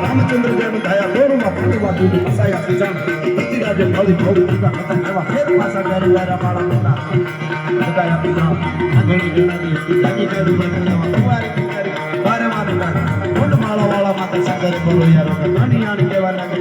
રામચંદ્ર જેનું દયા લોરૂમાં પ્રતિભા ફસાયા શ્રી પ્રતિરાજે મળી ભોગ દીધા હતા એવા ફેર પાછા ઘરે વારા મારા મોટા બધાય આપી રામ આ ઘણી ઘણી લાગી ગયું બંધનમાં કુંવારી કિનારી બારે મારે લાગે માળા વાળા માતા સાગર બોલો યાર નાની નાની કહેવા લાગે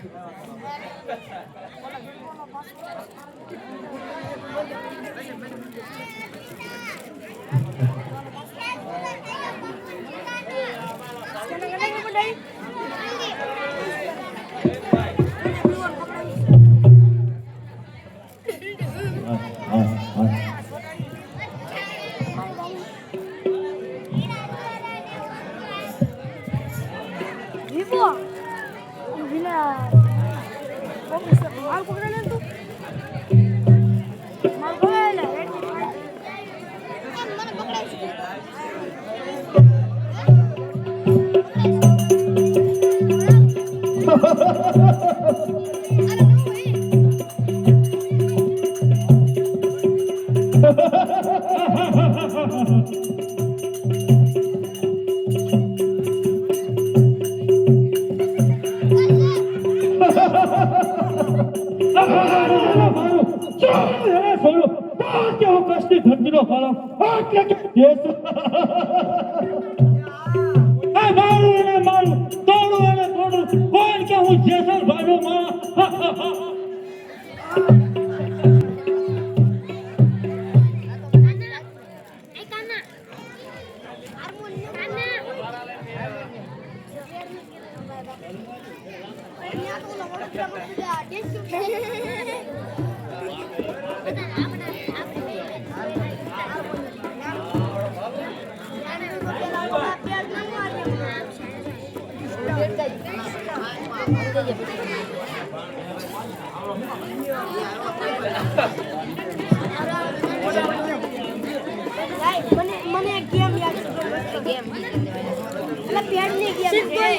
Vivo! ハハハハ! તોડું કોઈ કે હું જેસલ ભાઈનો માં. મને એક ગેમ ગેમ એટલે પેડની ગેમ છે દઈ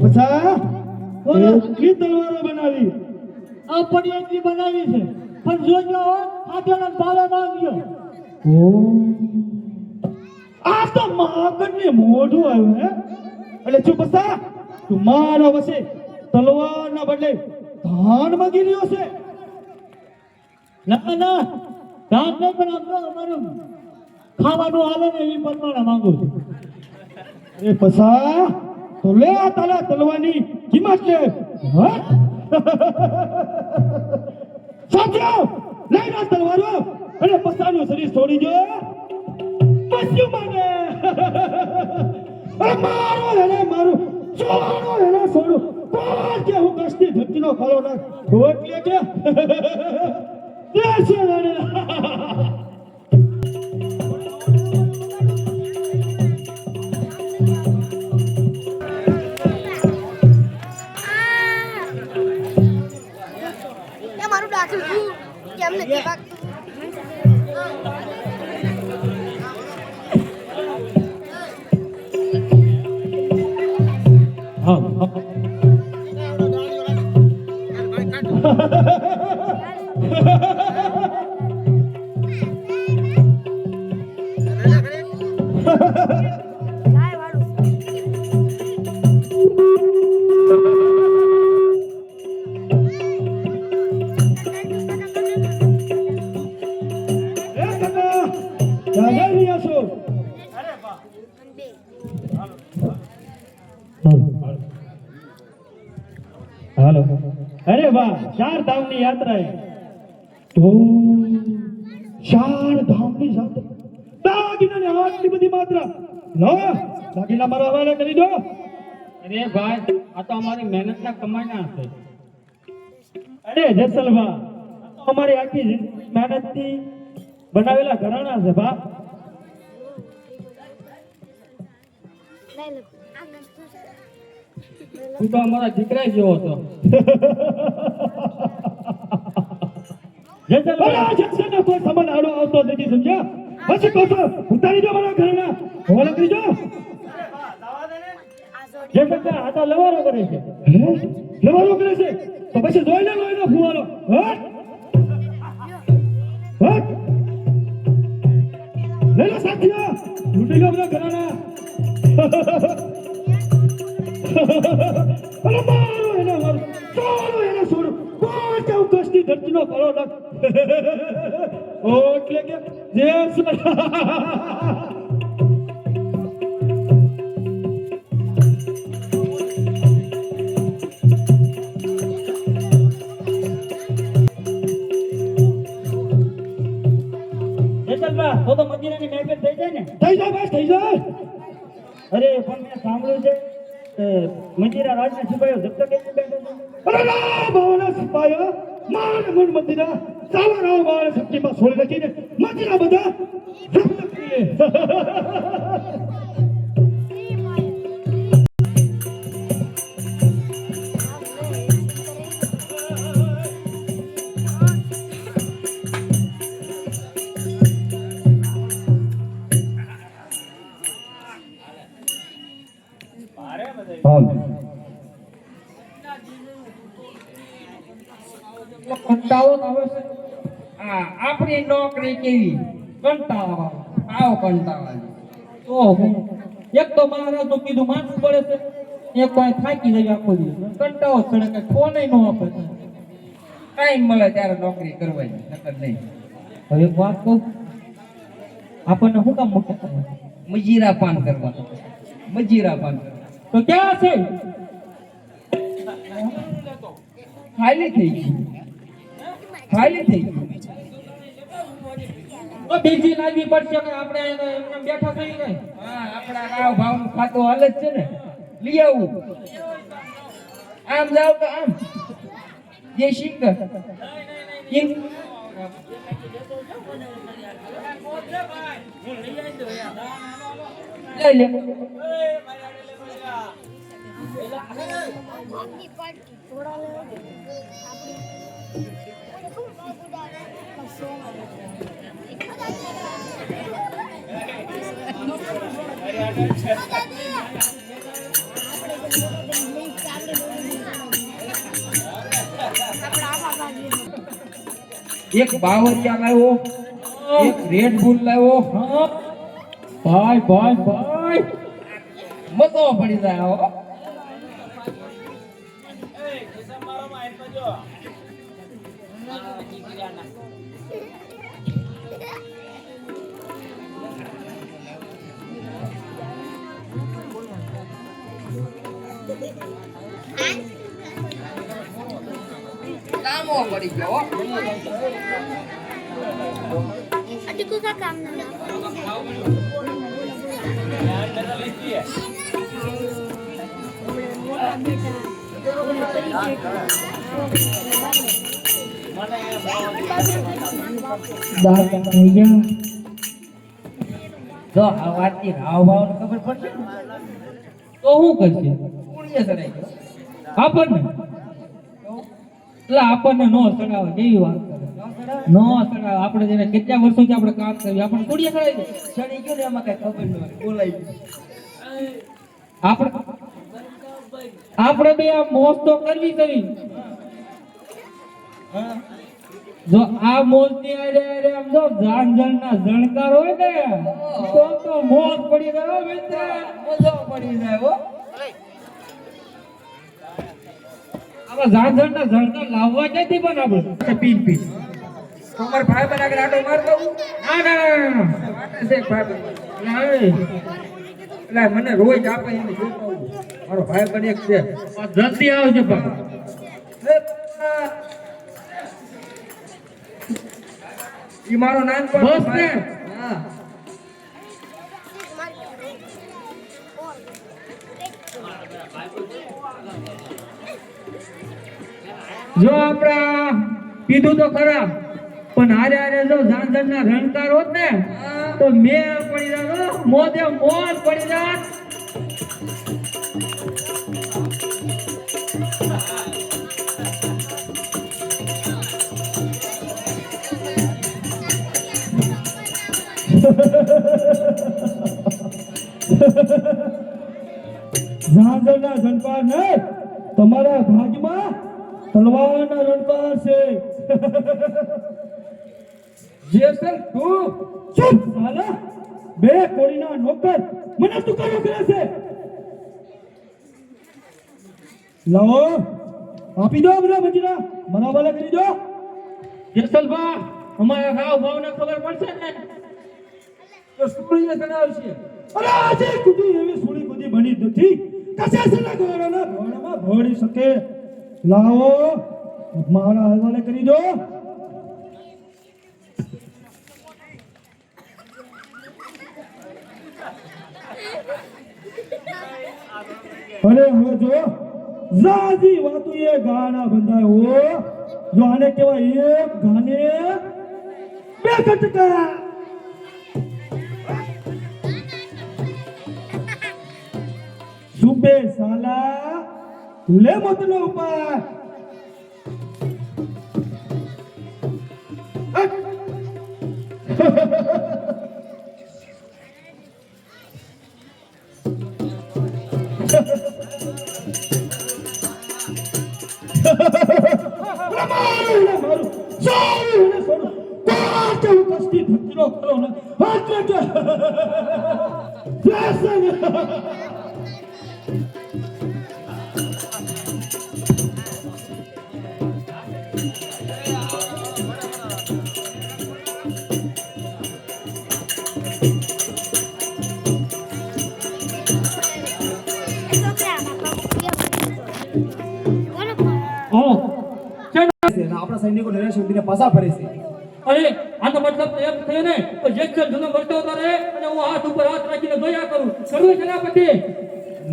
છું કપસા તલવારો બનાવી. આ પણ બનાવી છે. પણ જોજો આટલા પાલો માંગ્યો ઓ. આ તો મોઢું આવ્યું હે? એટલે ચૂપ બસા? તું મારો વસે તલવારના બદલે ધાન માંગી રહ્યો છે. ના ના. ધાન નહીં પણ આપણો અમારું ખાવાનું હાલે ને એ પ્રમાણે માંગુ છું. એ પસા તો લે આ તારા તલવાની કિંમત લે. હા? સાચો લે તલવારો. અને પસાનું શરીર છોડી દો. પસ્યું માને. અરે મારો અરે મારું ચોરો એના છોડો. કોણ કે હું કષ્ટી ધરતીનો ખાલો નાખ? એટલે કે દેશે લડે કેમ ચાર ધામની યાત્રા દાગીનાની આટલી બધી માત્રા. લો દાગીના મારા હવાલે કરી દો. અરે ભાઈ આ તો અમારી મહેનતના કમાઈના હશે. અરે જસલભા આ તો અમારી આખી મહેનતથી બનાવેલા ઘરાણા છે બા તું તો અમારા દીકરા જેવો હતો. જસલભા કોઈ સંબંધ આડો આવતો નથી, સમજ્યા? પછી કહો છો, ઉતારી દો મારા ઘરાણા હવાલે કરી દો. આ જોડી જે કરતા આ તો લવારો કરે છે. લવારો કરે છે? તો પછી જોઈ લે લોહીનો ફુવારો. હટ. હટ. લે લે સાથીઓ, લૂટી લો બધા ઘરાના. અરે મારો એને મારો ચોરો એને કેવું કષ્ટી ધરતીનો ફળો ઓ એટલે કે જે જેસલભા તો તો મદિરાની થઈ જાય ને? થઈ જાય બસ થઈ જાય. અરે પણ મેં સાંભળ્યું છે કે મદિરા રાજના સિપાહીઓ જપ્ત કરી બેઠો છે. ભાવના સિપાહીઓ માન, મન, મંદિરા. સાવા રાવ માણ શક્તિમાં છોડી રાખીને મંદિરા બધા જપ્ત કરીએ કંટાળો આવે છે આ આપણી નોકરી કેવી? કંટાળો. આવો કંટાળો. તો એક તો મારે તો કીધું માથું પડે છે. એક કોઈ થાકી જાય આખો દિવસ. કંટાળો ચડે કે ફોને ન આપે. ટાઈમ મળે ત્યારે નોકરી કરવાની નકર નહીં. હવે એક વાત કહું. આપણને શું કામ મૂકે? મજીરા પાન કરવા. મજીરા પાન. તો ક્યાં છે? ખાલી થઈ ગયું. ખાલી થઈ ગયું બીજી લાવી પડશે કે આપણે એમને બેઠા થઈ ગઈ હા આપણા રાવ ભાવનું ખાતું હાલે જ છે ને. લઈ આવું. આમ જાવ તો આમ. જે શીખ લઈ લે. એક બાવરિયા લાવ્યો એક રેડ બુલ લાવ્યો. ભાઈ ભાઈ ભાઈ. મતો પડી જાય કામો પડી ગયો હો. અટકુ કા કામ ના દાદા થઈ ગયા જો આ વાતની હાવ ભાવ ખબર પડશે ને, તો શું કરશે? આપણને? એટલે આપણને નો ચડાવે કેવી વાત નો ચડાવે આપણે જેને કેટલા વર્ષોથી આપણે કામ કર્યું, આપણને પુણ્ય ચડાઈ ગયો ચડી ગયો ને એમાં કઈ ખબર ન બોલાઈ આપણે આપણે બે આ મોજ તો કરવી કરી જો આ ની આરે આરે આમ જો જાન જાન ના જણકાર હોય ને તો તો મોજ પડી જાય હો મિત્ર. મોજો પડી જાય હો. આવા જાન જાન ના જણકાર લાવવા ક્યાંથી પણ આપણે? પીન પીન. તમાર ભાઈ બન આટો માર દઉં. ના ના ના, વાટે છે ભાઈ ના એટલે મને રોજ આપે એને જોતો મારો ભાઈ બને એક છે. જલ્દી આવજો પણ એ આ. પણ મારો બસ ને. હા જો આપણા કીધું તો ખરા પણ હારે હારે જો ઝાંઝર ના રણકાર હોત ને તો મે પડી જાત મોદે મોજે પડી જાત ઝાંઝરના રણકાર ને તમારા ભાગમાં તલવારના રણકાર છે. જેસલ તું ચૂપ, સાલા. બે કોળીના નોકર. મને તુકારો કરે છે? લાવો. આપી દો બધા મંજીરા. મારા વાલા કરી દો. જેસલભા અમારા ભાવ ભાવને ખબર પડશે ને? તો સુણીને ચડાવશે બની નથી. કશે સના ગોળાના ભોળામાં ભોળી શકે? લાવો, મારા હવાલે કરી દો. અરે, હવે જો, ઝાઝી વાતું એ ગાના બંધાયો. જો આને કેવાય એક ગાને બે કટકા. સુબે સાલા લે મતનો ઉપાય મારું ને મારું સારું ને સારું કોણ કેવું કષ્ટી ભક્તિનો ખરો ને સૈનિકો નરેશ ઉદ્દીને પાછા ફરે છે. અરે આનો મતલબ એમ થયો ને તો જેસલ જૂનો મરતો હતો રે અને હું હાથ ઉપર હાથ રાખીને દયા કરું. કરવું સેનાપતિ?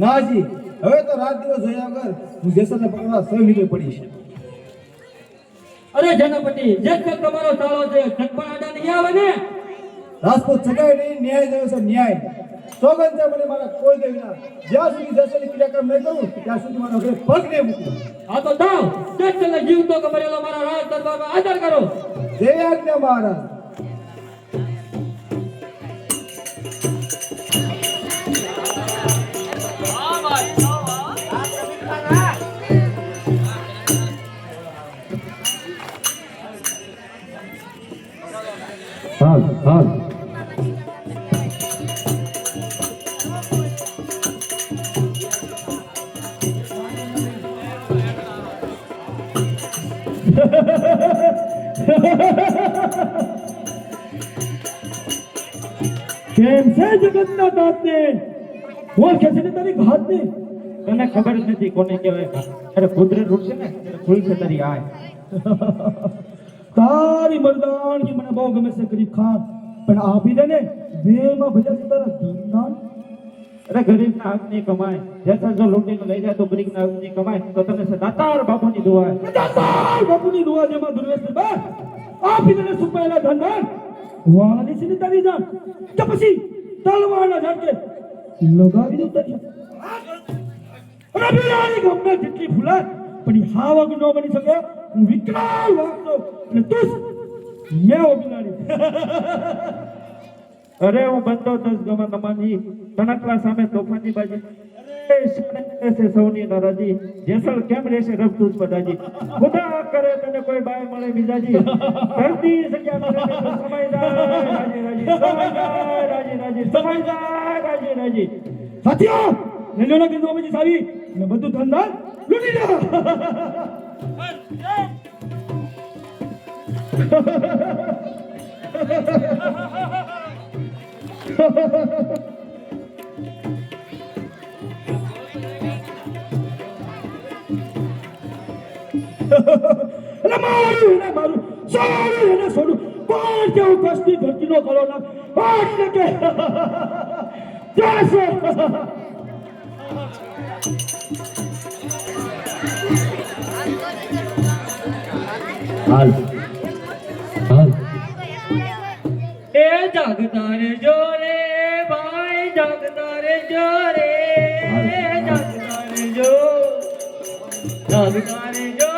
નાજી હવે તો રાત દિવસ જોયા વગર હું જેસલને પકડવા સ્વયં નીકળી પડીશ અરે જનપતિ જેસલ તમારો ચાલો છે. જગપણ આડા નહીં આવે ને? રાજપૂત સગાઈ નહીં ન્યાય થયો છે ન્યાય. સોગંદ છે મને મારા કોઈ દેવી ના. જ્યાં સુધી દર્શન ક્રિયાક્રમ નહીં કરું ત્યાં સુધી મારો ઘરે પગ નહીં મૂકું. આ તો દાવ જેસલને જીવતો કે મરેલો મારા રાજ દરબારમાં આદર કરો. જય આજ્ઞા મહારાજ. કેમ છે જગતના દાંતને ઓળખે છે ને તારી ઘાતને તને ખબર જ નથી કોને કહેવાય અરે કુદરત રૂપ છે ને ફૂલ છે તારી આય. તારી મરદાનગી મને બહુ ગમે છે ગરીબ ખાન. પણ આપી દે ને બે માં છે તારા દીનદાન અરે ગરીબના હકની કમાય જેસલ જો લૂંટીને લઈ જાય તો ગરીબના હકની કમાય તો તમે દાતાર બાપુની દુઆ દાતાર બાપુની દુઆ જેમાં દુર્વેશ બા આપી તને સુપાયેલા ધન વાળાની સિની તારી જાન. કે પછી તલવારના ઝાડ કે લગાવી દઉં તારી અને બિલાડી ગમે જેટલી ફૂલે પણ હાવક ન બની શકે. હું વાગતો અને તું મેં બિલાડી. અરે હું બંધો દસ ગમા નમાની તણકલા સામે તોફાની બાજી. રહેશે સૌની નારાજી. જેસલ કેમ રહેશે રબ તુજ બધાજી ખુદા કરે તને કોઈ બાય મળે બીજાજી. ધરતી જગ્યા રાજી રાજી, સમાઈ રાજી રાજી, સમાઈ રાજી રાજી. બધું ધંધા એટલે મારું એને મારું સારું એને છોડું પણ કેવું કષ્ટી ધરતીનો કરો ના એટલે કે જશે હાલ હાલ એ જાગતા રે જોરે ભાઈ જાગતા રે જોરે જાગતા રે જો જાગતા રે જો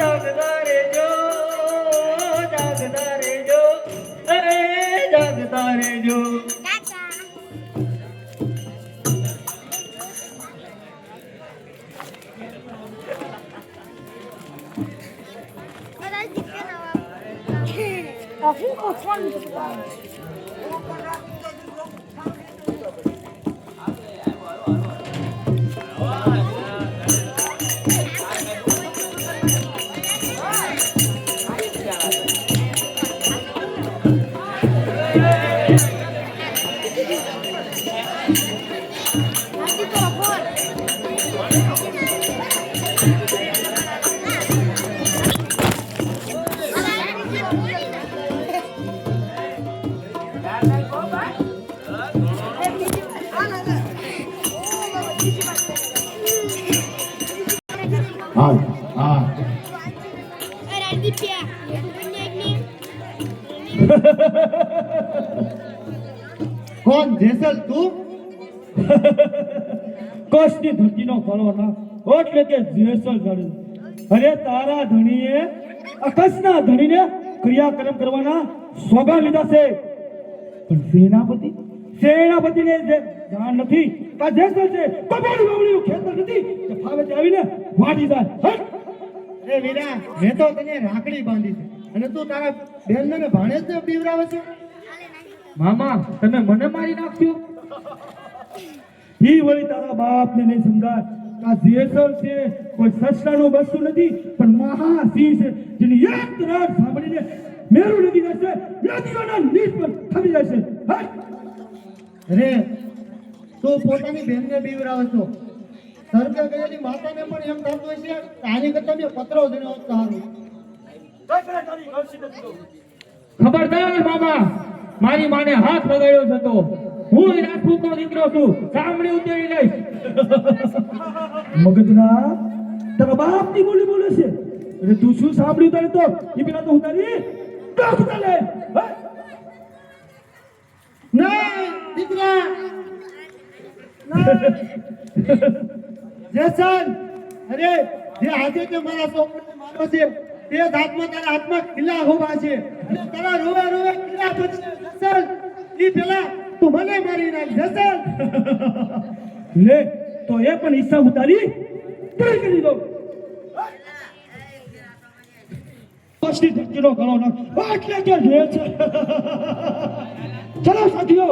જાગતા રે જો જાગતા રે જો એ જાગતા રે જો હું કોણ હાલ કોણ જેસલ તું? કષ્ટની ધરતીનો ફળો ના એટલે કે જેસલ ધણી અરે તારા ધણીએ અકસ્ના ધણીને ક્રિયાક્રમ કરવાના સોગા લીધા છે. પણ સેનાપતિ? સેનાપતિને જે જાણ નથી કે આ જેસલ છે કબોડી બબોડીનું ખેતર નથી કે ફાવે આવીને વાડી જાય. હટ! એ વીરા મેં તો તને રાખડી બાંધી છે. અને તું તારા બેન ને ભાણે જ બીવરાવે છે. મામા તમે મને મારી નાખ્યો ઈ વળી તારા બાપ ને નહીં સમજાય. આ જેસલ છે કોઈ સસ્તાનું વસ્તુ નથી પણ મહાસિંહ છે જેની એક રાત સાંભળીને મેરુ નદી જશે નદીઓના નીચ પર થમી જશે! અરે તું પોતાની બેનને બીવરાવે છો. સરકાર ગયેલી માતાને પણ એમ થતું કે આની કરતા મેં પત્રો હોત સારું. ખબરદાર મામા મારી માને હાથ લગાડ્યો છે તો હું રાજપૂત નો દીકરો છું. સાંભળી ઉતરી લઈશ. મગજના તારા બાપની બોલી બોલે છે. અરે તું શું સાંભળ્યું તારે તો? એ પેલા તો હું તારી ડોક ચાલે નહીં દીકરા. જેસન અરે જે આજે તે મારા સોપડને મારો છે તે જ હાથમાં તારા હાથમાં કિલ્લા હોવા છે. અને તારા રોવે રોવે કિલ્લા પછી ઈ પેલા તું મને મારી નાખ જેસન લે, તો એ પણ હિસ્સા ઉતારી પૂરી કરી દો કષ્ટી ધરતીનો ગળો નાખ. એટલે કે છે. ચલો, સાથીઓ.